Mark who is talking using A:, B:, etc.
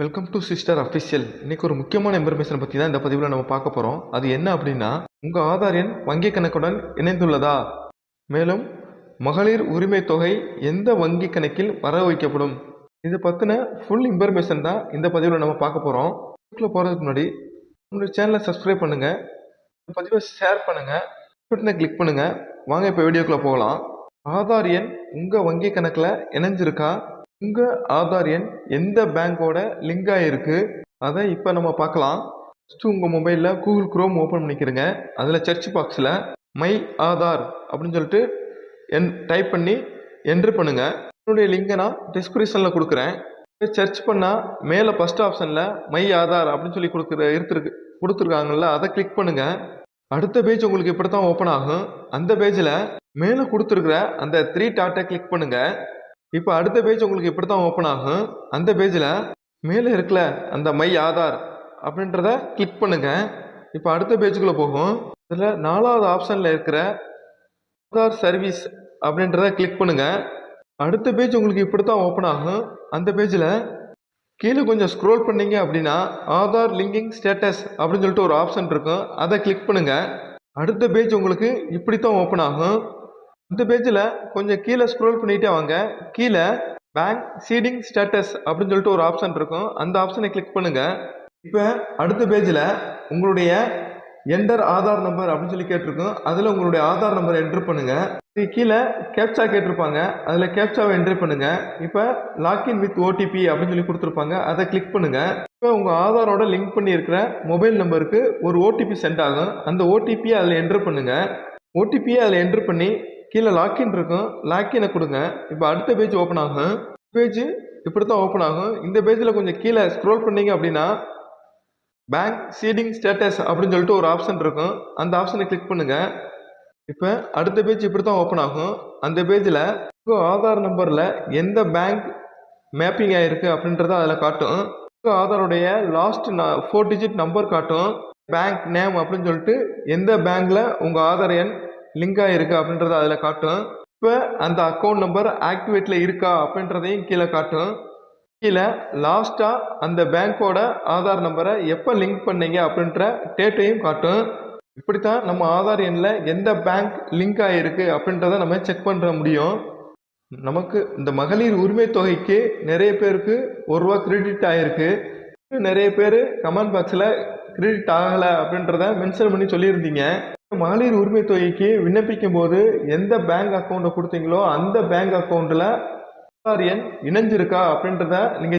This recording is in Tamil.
A: வெல்கம் டு சிஸ்டர் அஃபிஷியல் இன்னைக்கு ஒரு முக்கியமான இன்ஃபர்மேஷன் பற்றி தான் இந்த பதிவில் நம்ம பார்க்க போகிறோம் அது என்ன அப்படின்னா உங்கள் ஆதார் எண் வங்கி கணக்குடன் இணைந்துள்ளதா? மேலும் மகளிர் உரிமை தொகை எந்த வங்கி கணக்கில் வர வைக்கப்படும்? இது பற்றின ஃபுல் இன்ஃபர்மேஷன் தான் இந்த பதிவில் நம்ம பார்க்க போகிறோம் வீட்டில் போகிறதுக்கு முன்னாடி நம்மளுடைய சேனலை சப்ஸ்கிரைப் பண்ணுங்கள் இந்த பதிவை ஷேர் பண்ணுங்கள் பட்டனை கிளிக் பண்ணுங்கள் வாங்க இப்போ வீடியோக்குள்ளே போகலாம். ஆதார் எண் உங்கள் வங்கி கணக்கில் இணைஞ்சிருக்கா? உங்கள் ஆதார் எண் எந்த பேங்க்கோட லிங்க் ஆகிருக்கு அதை இப்போ நம்ம பார்க்கலாம். ஃபஸ்ட்டு உங்கள் மொபைலில் கூகுள் க்ரோம் ஓப்பன் பண்ணிக்கிறங்க. அதில் சர்ச் பாக்ஸில் மை ஆதார் அப்படின்னு சொல்லிட்டு என் டைப் பண்ணி என்ட்ரு பண்ணுங்கள் என்னுடைய லிங்கை நான் டிஸ்கிரிப்ஷனில் கொடுக்குறேன். சர்ச் பண்ணால் மேலே ஃபஸ்ட் ஆப்ஷனில் மை ஆதார் அப்படின்னு சொல்லி கொடுக்குற இருத்துருக்கு கொடுத்துருக்காங்கல்ல அதை கிளிக் பண்ணுங்கள் அடுத்த பேஜ் உங்களுக்கு இப்படி தான் ஓப்பன் ஆகும். அந்த பேஜில் மேலே கொடுத்துருக்குற அந்த த்ரீ டாட்டை கிளிக் பண்ணுங்கள் இப்போ அடுத்த பேஜ் உங்களுக்கு இப்படி தான் ஓப்பன் ஆகும். அந்த பேஜில் மேலே இருக்கல அந்த மை ஆதார் அப்படின்றத கிளிக் பண்ணுங்கள் இப்போ அடுத்த பேஜுக்குள்ளே போகும். இதில் நாலாவது ஆப்ஷனில் இருக்கிற ஆதார் சர்வீஸ் அப்படின்றத கிளிக் பண்ணுங்கள் அடுத்த பேஜ் உங்களுக்கு இப்படி தான் ஓப்பன் ஆகும். அந்த பேஜில் கீழே கொஞ்சம் ஸ்க்ரோல் பண்ணிங்க அப்படின்னா ஆதார் லிங்கிங் ஸ்டேட்டஸ் அப்படின்னு சொல்லிட்டு ஒரு ஆப்ஷன் இருக்கும். அதை கிளிக் பண்ணுங்கள் அடுத்த பேஜ் உங்களுக்கு இப்படி தான் ஓப்பன் ஆகும். இந்த பேஜில் கொஞ்சம் கீழே ஸ்க்ரோல் பண்ணிகிட்டே வாங்க. கீழே பேங்க் சீடிங் ஸ்டேட்டஸ் அப்படின்னு சொல்லிட்டு ஒரு ஆப்ஷன் இருக்கும். அந்த ஆப்ஷனை கிளிக் பண்ணுங்கள் இப்போ அடுத்த பேஜில் உங்களுடைய என்டர் ஆதார் நம்பர் அப்படின்னு சொல்லி கேட்டிருக்கும். அதில் உங்களுடைய ஆதார் நம்பரை என்ட்ரு பண்ணுங்கள் கீழே கேப்சா கேட்டிருப்பாங்க. அதில் கேப்சாவை என்ட்ரு பண்ணுங்கள் இப்போ லாக்இன் வித் ஓடிபி அப்படின்னு சொல்லி கொடுத்துருப்பாங்க. அதை கிளிக் பண்ணுங்கள் இப்போ உங்கள் ஆதாரோட லிங்க் பண்ணியிருக்கிற மொபைல் நம்பருக்கு ஒரு ஓடிபி சென்ட் ஆகும். அந்த ஓடிபியை அதில் என்ட்ரு பண்ணுங்கள் ஓடிபியை அதில் என்ட்ரு பண்ணி கீழே லாக்கின் இருக்கும். லாக்கினை கொடுங்க. இப்போ அடுத்த பேஜ் ஓப்பன் ஆகும். பேஜ் இப்படி தான் ஓப்பன் ஆகும். இந்த பேஜில் கொஞ்சம் கீழே ஸ்க்ரோல் பண்ணீங்க அப்படின்னா பேங்க் சீடிங் ஸ்டேட்டஸ் அப்படின்னு சொல்லிட்டு ஒரு ஆப்ஷன் இருக்கும். அந்த ஆப்ஷனை கிளிக் பண்ணுங்கள் இப்போ அடுத்த பேஜ் இப்படி தான் ஓப்பன் ஆகும். அந்த பேஜில் உங்கள் ஆதார் நம்பரில் எந்த பேங்க் மேப்பிங் ஆகிருக்கு அப்படின்றத அதில் காட்டும். உங்கள் ஆதாருடைய லாஸ்ட் ஃபோர் டிஜிட் நம்பர் காட்டும். பேங்க் நேம் அப்படின்னு சொல்லிட்டு எந்த பேங்க்கில் உங்கள் ஆதார் எண் லிங்க் ஆகிருக்கு அப்படின்றத அதில் காட்டும். இப்போ அந்த அக்கௌண்ட் நம்பர் ஆக்டிவேட்டில் இருக்கா அப்படின்றதையும் கீழே காட்டும். கீழே லாஸ்ட்டாக அந்த பேங்க்கோட ஆதார் நம்பரை எப்போ லிங்க் பண்ணீங்க அப்படின்ற டேட்டையும் காட்டும். இப்படித்தான் நம்ம ஆதார் எண்ணில் எந்த பேங்க் லிங்க் ஆகிருக்கு அப்படின்றத நம்ம செக் பண்ணுற முடியும். நமக்கு இந்த மகளிர் உரிமை தொகைக்கு நிறைய பேருக்கு ஒரு ரூபா கிரெடிட் ஆகிருக்கு நிறைய பேர் கமெண்ட் பாக்ஸில் கிரெடிட் ஆகலை அப்படின்றத மென்ஷன் பண்ணி சொல்லியிருந்தீங்க. மகளிர் உரிமை தொகைக்கு விண்ணப்பிக்கும் போது எந்த பேங்க் அக்கௌண்ட்டை கொடுத்தீங்களோ அந்த பேங்க் அக்கௌண்ட்டில் ஆதார் எண் இணைஞ்சிருக்கா அப்படின்றத நீங்கள்